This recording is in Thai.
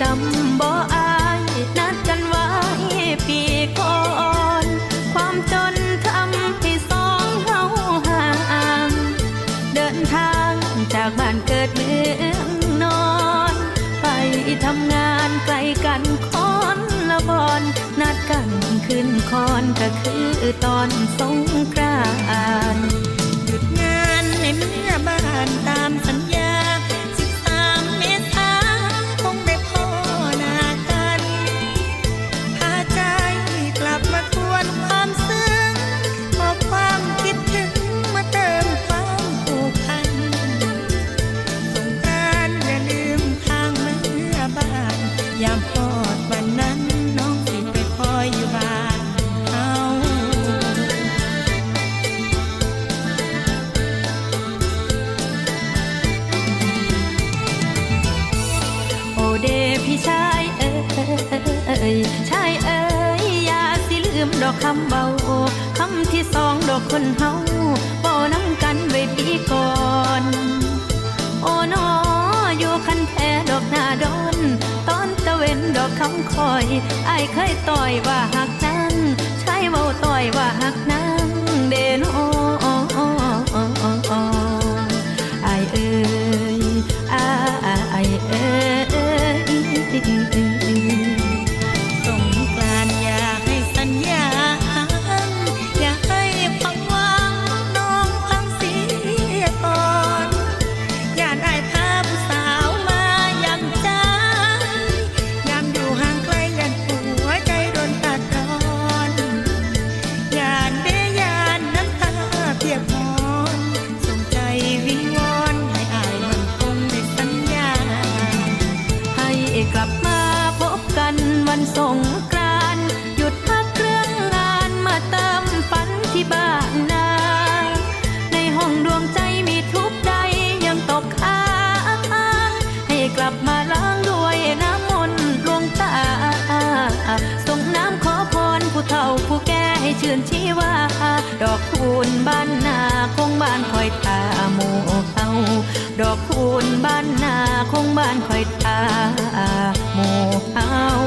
จำบ่อายนัดกันไว้ปีก่อน ความจนทำให้สองเฮาห่าง เดินทางจากบ้านเกิดเมืองนอน ไปทำงานไกลกันคอนละบอน นัดกันขึ้นคอนก็คือตอนสงกรานต์ ดอกคำเบาคำที่สองดอกคนเฮาเบาน้ำกันไว้ปีก่อน โอ้นออยู่คันแท้ดอกหน้าดอนตอนตะเวนดอกคำคอยไอ้เคยต่อยว่าหักนั่งใช้เบาต่อยว่าหักนั่งเดนโอไอเอ้ยอเอ้ย ผู้แก้ให้ชื่นชีวา ดอกคูณบ้านนาคงบ้านคอยตาหมู่เอาดอกคูณบ้านนาคงบ้านคอยตาหมู่เอา